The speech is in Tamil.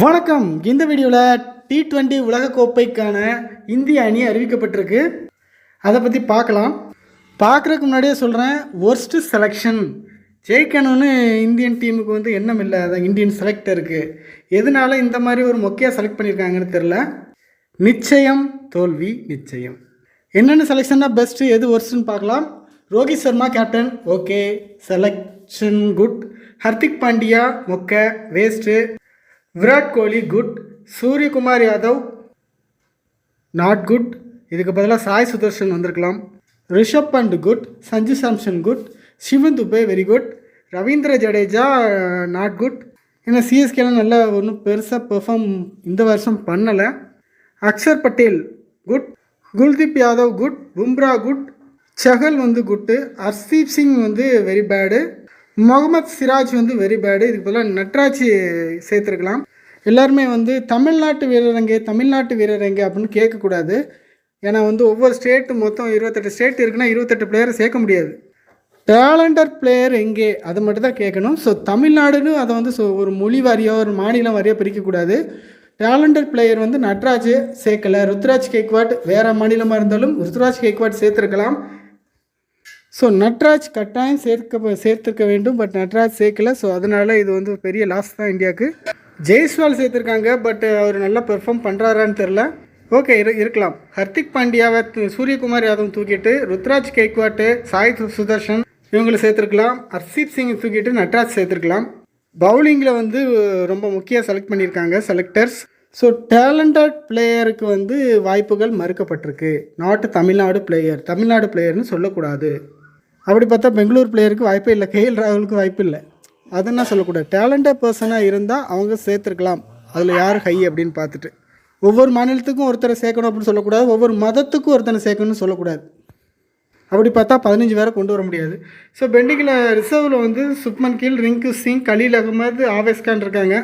வணக்கம். இந்த வீடியோவில் டி டுவெண்ட்டி உலகக்கோப்பைக்கான இந்திய அணி அறிவிக்கப்பட்டிருக்கு. அதை பற்றி பார்க்கலாம் பார்க்குறதுக்கு முன்னாடியே சொல்கிறேன் ஒர்ஸ்ட் செலெக்ஷன் ஜெயிக்கணும்னு இந்தியன் டீமுக்கு வந்து எண்ணம் இல்லை. அதான் இந்தியன் செலக்டருக்கு எதனால இந்த மாதிரி ஒரு மொக்கையாக செலக்ட் பண்ணியிருக்காங்கன்னு தெரில நிச்சயம் தோல்வி நிச்சயம். என்னென்ன செலெக்ஷன்னா பெஸ்ட்டு எது ஒர்ஸ்ட்னு பார்க்கலாம் Rohit Sharma captain okay. Selection good Hardik Pandya மொக்க waste Virat Kohli good Suryakumar Yadav not good இதுக்கு பதிலாக சாய் சுதர்ஷன் வந்திருக்கலாம். Rishabh Pant good Sanju Samson good Shivam Dube very good Ravindra Jadeja not good ஏன்னா சிஎஸ்கேலாம் நல்லா ஒன்றும் பெருசாக பெர்ஃபார்ம் இந்த வருஷம் பண்ணலை. Axar Patel good Kuldeep Yadav good Bumrah good Chahal வந்து குட்டு ஹர்தீப் சிங் வந்து வெரி பேடு முகமது சிராஜ் வந்து வெரி பேடு இதுக்கு பதிலாக நட்ராஜ் சேர்த்துருக்கலாம். எல்லாருமே வந்து தமிழ்நாட்டு வீரர் எங்கே தமிழ்நாட்டு வீரர் எங்கே அப்படின்னு கேட்கக்கூடாது. ஏன்னா வந்து ஒவ்வொரு ஸ்டேட்டு மொத்தம் இருபத்தெட்டு ஸ்டேட் இருக்குன்னா இருபத்தெட்டு பிளேயரை சேர்க்க முடியாது. டேலண்டர் பிளேயர் எங்கே? அதை மட்டும் தான் கேட்கணும். ஸோ தமிழ்நாடுன்னு அதை வந்து ஸோ ஒரு மொழி வாரியோ ஒரு மாநிலம் வாரியாக பிரிக்கக்கூடாது. டேலண்டர் பிளேயர் வந்து நட்ராஜ் சேர்க்கலை. ருத்ராஜ் கேக்வாட் வேறு மாநிலமாக இருந்தாலும் ருத்ராஜ் கேக்வாட் சேர்த்துருக்கலாம். ஸோ நட்ராஜ் கட்டாயம் சேர்க்க சேர்த்துருக்க வேண்டும் பட் நட்ராஜ் சேர்க்கல. ஸோ அதனால் இது வந்து பெரிய லாஸ் தான் இந்தியாவுக்கு. ஜெய்ஸ்வால் சேர்த்துருக்காங்க பட் அவர் நல்லா பெர்ஃபார்ம் பண்ணுறாரான்னு தெரில ஓகே இரு இருக்கலாம். ஹர்திக் பாண்டியாவை சூரியகுமார் யாதவ் தூக்கிட்டு ருத்ராஜ் கேக்வாட்டு சாய் சுதர்ஷன் இவங்களை சேர்த்துருக்கலாம். ஹர்ஷீப் சிங் தூக்கிட்டு நட்ராஜ் சேர்த்துருக்கலாம். பவுலிங்கில் வந்து ரொம்ப முக்கிய செலக்ட் பண்ணியிருக்காங்க செலக்டர்ஸ் ஸோ டேலண்டட் பிளேயருக்கு வந்து வாய்ப்புகள் மறுக்கப்பட்டிருக்கு. நாட் தமிழ்நாடு பிளேயர் தமிழ்நாடு பிளேயர்னு சொல்லக்கூடாது. அப்படி பார்த்தா பெங்களூர் பிளேயருக்கு வாய்ப்பே இல்லை. கேஎல் ராகுலுக்கு வாய்ப்பு இல்லை. அதெல்லாம் சொல்லக்கூடாது? டேலண்டட் பர்சனாக இருந்தால் அவங்க சேர்த்துருக்கலாம். அதில் யார் ஹை அப்படின்னு பார்த்துட்டு. ஒவ்வொரு மாநிலத்துக்கும் ஒருத்தரை சேர்க்கணும் அப்படின்னு சொல்லக்கூடாது. ஒவ்வொரு மதத்துக்கும் ஒருத்தனை சேர்க்கணும்னு சொல்லக்கூடாது. அப்படி பார்த்தா பதினஞ்சு பேரை கொண்டு வர முடியாது. ஸோ பெண்டிங்கில் ரிசர்வில் வந்து சுப்மன் கில் ரிங்கு சிங் கலீல் அகமது ஆவேஸ்கான் இருக்காங்க.